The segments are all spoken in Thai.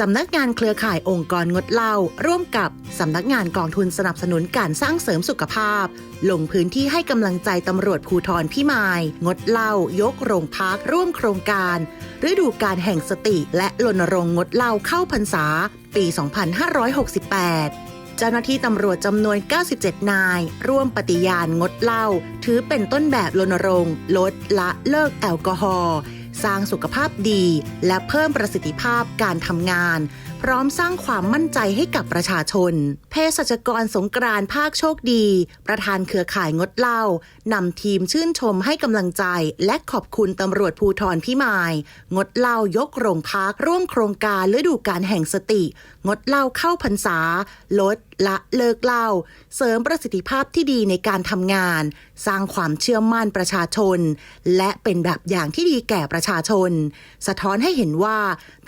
สำนักงานเครือข่ายองค์กรงดเหล้าร่วมกับสำนักงานกองทุนสนับสนุนการสร้างเสริมสุขภาพ ลงพื้นที่ให้กำลังใจตำรวจภูทรพิมายงดเหล้ายกโรงพักร่วมโครงการ ฤดูการแห่งสติและรณรงค์งดเหล้าเข้าพรรษา ปี 2568เจ้าหน้าที่ตำรวจจำนวน 97 นาย ร่วมปฏิญาณงดเหล้า ถือเป็นต้นแบบรณรงค์ ลดละเลิกแอลกอฮอล์ สร้างสุขภาพดี และเพิ่มประสิทธิภาพการทำงาน พร้อมสร้างความมั่นใจให้กับประชาชน เภสัชกรสงกรานต์ภาคโชคดี ประธานเครือข่ายงดเหล้านำทีมชื่นชมให้กำลังใจ และขอบคุณตำรวจภูทรพิมาย งดเหล้ายกโรงพัก ร่วมโครงการฤดูการแห่งสติ งดเหล้าเข้าพรรษา ลดละเลิกเหล้าเสริมประสิทธิภาพที่ดีในการทำงาน สร้างความเชื่อมั่นประชาชน และเป็นแบบอย่างที่ดีแก่ประชาชน สะท้อนให้เห็นว่า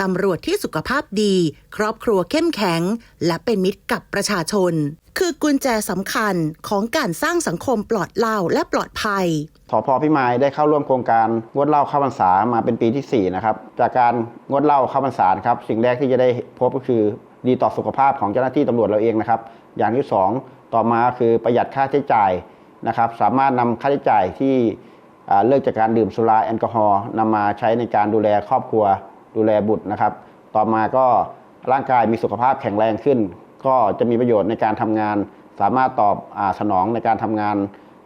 ตำรวจที่สุขภาพดีครอบครัวเข้มแข็ง และเป็นมิตรกับประชาชน คือกุญแจสำคัญของการสร้างสังคมปลอดเหล้าและปลอดภัยสพพิมายได้เข้าร่วมโครงการงดเหล้าเข้าพรรษามาเป็นปีที่ 4 นะครับ จากการงดเหล้าเข้าพรรษาครับสิ่งแรกที่จะได้พบก็คือดีต่อสุขภาพของเจ้าหน้าที่ตำรวจเราเองนะครับ อย่างที่ 2 ต่อมาคือประหยัดค่าใช้จ่ายนะครับ สามารถนำค่าใช้จ่ายที่เลิกจากการดื่มสุราแอลกอฮอล์นำมาใช้ในการดูแลครอบครัวดูแลบุตรนะครับ ต่อมาก็ ร่างกายมีสุขภาพแข็งแรงขึ้น ก็จะมีประโยชน์ในการทำงาน สามารถตอบอสนองในการทำงาน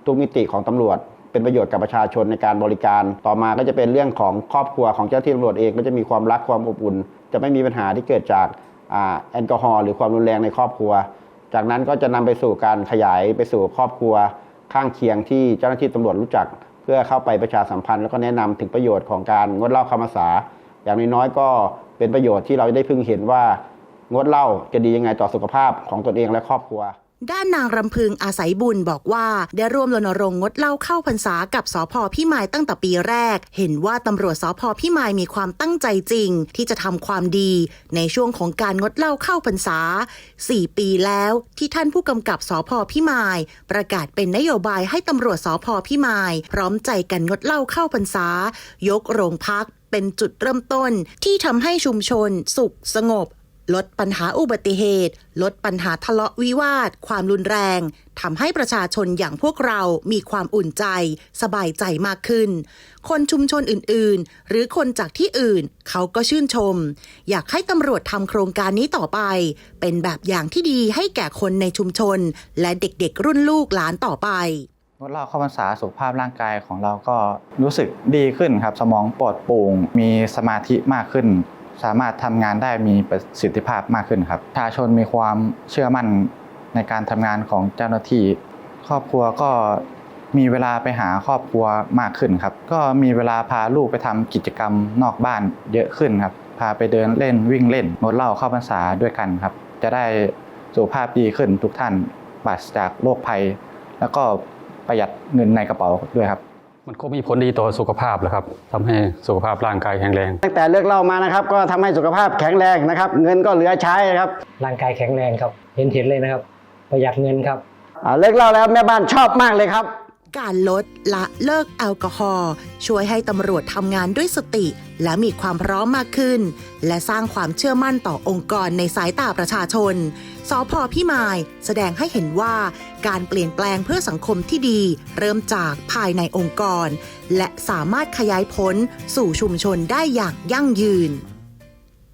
ทุกมิติของตำรวจ เป็นประโยชน์กับประชาชนในการบริการ ต่อมาก็จะเป็นเรื่องของครอบครัวของเจ้าหน้าที่ตำรวจเองก็จะมีความรักความอบอุ่น จะไม่มีปัญหาที่เกิดจากอาแอลกอฮอล์หรือความรุนแรงในครอบครัว จากนั้นก็จะนำไปสู่การขยายไปสู่ครอบครัวข้างเคียงที่เจ้าหน้าที่ตำรวจรู้จัก เพื่อเข้าไปประชาสัมพันธ์แล้วก็แนะนำถึงประโยชน์ของการงดเหล้าคำภาษาอย่างน้อยๆก็ เป็นประโยชน์ที่เราได้พึงเห็นว่างดเหล้าจะดียังไงต่อสุขภาพของตนเองและครอบครัวด้านนางรำพึงอาศัยบุญบอกว่า ได้ร่วมรณรงค์งดเหล้าเข้าพรรษากับสพพิมายตั้งแต่ปีแรก เห็นว่าตำรวจสพพิมายมีความตั้งใจจริง ที่จะทำความดี ในช่วงของการงดเหล้าเข้าพรรษา 4 ปีแล้วที่ท่านผู้กำกับสพพิมาย ประกาศเป็นนโยบายให้ตำรวจสพพิมาย พร้อมใจกันงดเหล้าเข้าพรรษา ยกโรงพัก เป็นจุดเริ่มต้นที่ทำให้ชุมชน สุขสงบ ลดปัญหาอุบัติเหตุ ลดปัญหาทะเลาะวิวาท ความรุนแรงทำให้ประชาชนอย่างพวกเรามีความอุ่นใจ สบายใจมากขึ้น คนชุมชนอื่นๆ หรือคนจากที่อื่น เขาก็ชื่นชม อยากให้ตำรวจทำโครงการนี้ต่อไป เป็นแบบอย่างที่ดีให้แก่คนในชุมชน และเด็กๆ รุ่นลูกหลานต่อไป งดเหล้าเข้าพรรษาสุขภาพร่างกายของเราก็รู้สึกดีขึ้นครับ สมองปลอดโปร่งมีสมาธิมากขึ้น สามารถทำงานได้มีประสิทธิภาพมากขึ้นครับประชาชนมีความเชื่อมั่นในการทำงานของเจ้าหน้าที่ ครอบครัวก็มีเวลาไปหาครอบครัวมากขึ้นครับ ก็มีเวลาพาลูกไปทำกิจกรรมนอกบ้านเยอะขึ้นครับ พาไปเดินเล่นวิ่งเล่นงดเหล้าเข้าพรรษาด้วยกันครับ จะได้สุขภาพดีขึ้นทุกท่านปราศจากโรคภัย แล้วก็ ประหยัดเงินในกระเป๋าด้วยครับ มันก็มีผลดีต่อสุขภาพแหละครับทำให้สุขภาพร่างกายแข็งแรง ตั้งแต่เลิกเหล้ามานะครับ ก็ทำให้สุขภาพแข็งแรงนะครับ เงินก็เหลือใช้ครับร่างกายแข็งแรงครับเห็นเห็นเลยนะครับ ประหยัดเงินครับ อ่าเลิกเหล้าแล้วแม่บ้านชอบมากเลยครับ การลดละเลิกแอลกอฮอล์ช่วยให้ตำรวจทำงานด้วยสติ และมีความพร้อมมากขึ้น และสร้างความเชื่อมั่นต่อองค์กรในสายตาประชาชน สพพิมายแสดงให้เห็นว่าการเปลี่ยนแปลงเพื่อสังคมที่ดี เริ่มจากภายในองค์กร และสามารถขยายผลสู่ชุมชนได้อย่างยั่งยืน